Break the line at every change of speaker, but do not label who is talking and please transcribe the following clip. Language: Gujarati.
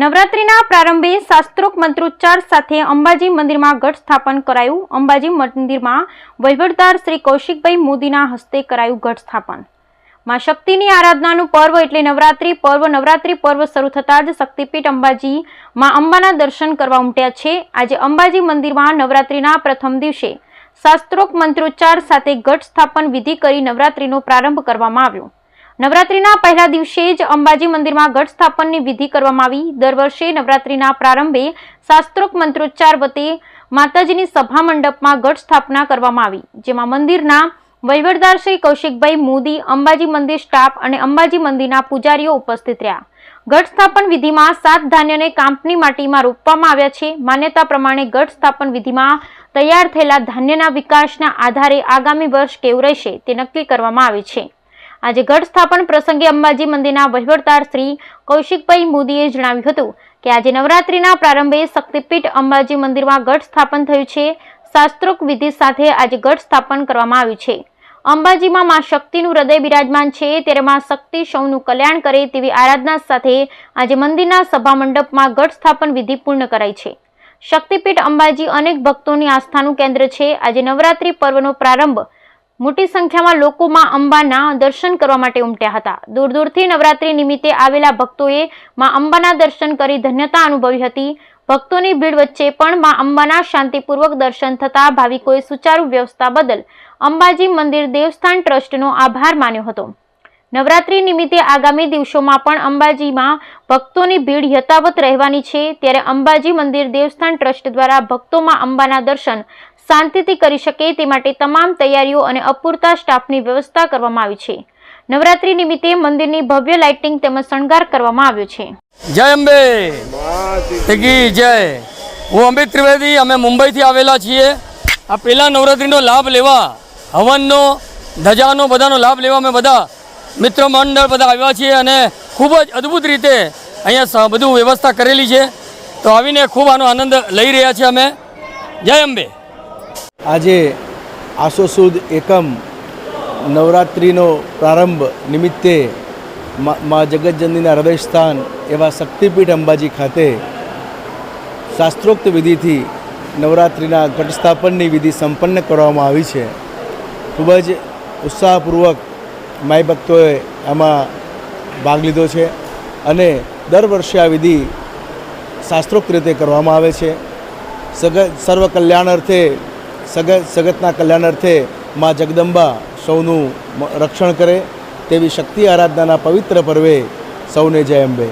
નવરાત્રિના પ્રારંભે શાસ્ત્રોક મંત્રોચ્ચાર સાથે અંબાજી મંદિરમાં ઘટ સ્થાપન કરાયું. અંબાજી મંદિરમાં વહીવટદાર શ્રી કૌશિકભાઈ મોદીના હસ્તે કરાયું ઘટ સ્થાપન. માં શક્તિની આરાધનાનું પર્વ એટલે નવરાત્રિ પર્વ. નવરાત્રિ પર્વ શરૂ થતાં જ શક્તિપીઠ અંબાજી માં અંબાના દર્શન કરવા ઉમટ્યા છે. આજે અંબાજી મંદિરમાં નવરાત્રિના પ્રથમ દિવસે શાસ્ત્રોક મંત્રોચ્ચાર સાથે ઘટ સ્થાપન વિધિ કરી નવરાત્રિનો પ્રારંભ કરવામાં આવ્યો. નવરાત્રિના પહેલા દિવસે જ અંબાજી મંદિરમાં ઘટ સ્થાપનની વિધિ કરવામાં આવી. દર વર્ષે નવરાત્રિના પ્રારંભે શાસ્ત્રોક મંત્રોચ્ચાર વતે માતાજીની સભા મંડપમાં ઘટ સ્થાપના કરવામાં આવી, જેમાં મંદિરના વહીવટદાર શ્રી કૌશિકભાઈ મોદી, અંબાજી મંદિર સ્ટાફ અને અંબાજી મંદિરના પૂજારીઓ ઉપસ્થિત રહ્યા. ઘટ સ્થાપન વિધિમાં સાત ધાન્યને કાંપની માટીમાં રોપવામાં આવ્યા છે. માન્યતા પ્રમાણે ઘટ સ્થાપન વિધિમાં તૈયાર થયેલા ધાન્યના વિકાસના આધારે આગામી વર્ષ કેવું રહેશે તે નક્કી કરવામાં આવે છે. આજે ઘટ સ્થાપન પ્રસંગે અંબાજી મંદિરના વહીવટદાર શ્રી કૌશિકભાઈ મોદીએ જણાવ્યું હતું કે આજે નવરાત્રિના પ્રારંભે શક્તિપીઠ અંબાજી મંદિરમાં ઘટ સ્થાપન થયું છે. શાસ્ત્રોક વિધિ સાથે આજે ઘટ સ્થાપન કરવામાં આવ્યું છે. અંબાજીમાં માં શક્તિનું હૃદય બિરાજમાન છે. ત્યારે માં શક્તિ સૌનું કલ્યાણ કરે તેવી આરાધના સાથે આજે મંદિરના સભા મંડપમાં ઘટ સ્થાપન વિધિ પૂર્ણ કરાઈ છે. શક્તિપીઠ અંબાજી અનેક ભક્તોની આસ્થાનું કેન્દ્ર છે. આજે નવરાત્રિ પર્વનો પ્રારંભ મોટી સંખ્યામાં લોકોમાં અંબાના દર્શન કરવા માટે ઉમટ્યા હતા. દૂર દૂરથી નવરાત્રી નિમિત્તે આવેલા ભક્તોએ માં અંબાના દર્શન કરી ધન્યતા અનુભવી હતી. ભક્તોની ભીડ વચ્ચે પણ માં અંબાના શાંતિપૂર્વક દર્શન થતા ભાવિકોએ સુચારુ વ્યવસ્થા બદલ અંબાજી મંદિર દેવસ્થાન ટ્રસ્ટનો આભાર માન્યો હતો. નવરાત્રી નિમિત્તે આગામી દિવસોમાં પણ અંબાજીમાં ભક્તોની ભીડ યથાવત રહેવાની છે. ત્યારે અંબાજી મંદિર દેવસ્થાન ટ્રસ્ટ દ્વારા ભક્તોમાં અંબાના દર્શન શાંતિથી કરી શકે તે માટે તમામ તૈયારીઓ અને અપૂરતા સ્ટાફની વ્યવસ્થા કરવામાં આવી છે. નવરાત્રિ નિમિત્તે મંદિરની ભવ્ય લાઇટિંગ તેમજ શણગાર કરવામાં આવ્યો છે.
જય અંબે! જય! હું અમિત ત્રિવેદી, અમે મુંબઈથી આવેલા છીએ. આ પહેલા નવરાત્રિનો લાભ લેવા, હવનનો, ધજાનો બધાનો લાભ લેવા અમે બધા મિત્ર મંડળ બધા આવ્યા છીએ અને ખૂબ જ અદ્ભુત રીતે અહીંયા બધું વ્યવસ્થા કરેલી છે. તો આવીને ખૂબ આનો આનંદ લઈ રહ્યા છીએ અમે. જય અંબે!
આજે આસો સુદ એકમ નવરાત્રિનો પ્રારંભ નિમિત્તે મા જગતજનનીના હૃદયસ્થાન એવા શક્તિપીઠ અંબાજી ખાતે શાસ્ત્રોક્ત વિધિથી નવરાત્રિના ઘટસ્થાપનની વિધિ સંપન્ન કરવામાં આવી છે. ખૂબ જ ઉત્સાહપૂર્વક માય ભક્તોએ આમાં ભાગ લીધો છે અને દર વર્ષે આ વિધિ શાસ્ત્રોક્ત રીતે કરવામાં આવે છે. સર્વ કલ્યાણ અર્થે સગત સગતના કલ્યાણ અર્થે મા જગદંબા સૌનું રક્ષણ કરે તેવી શક્તિ આરાધનાના પવિત્ર પર્વે સૌને જય અંબે.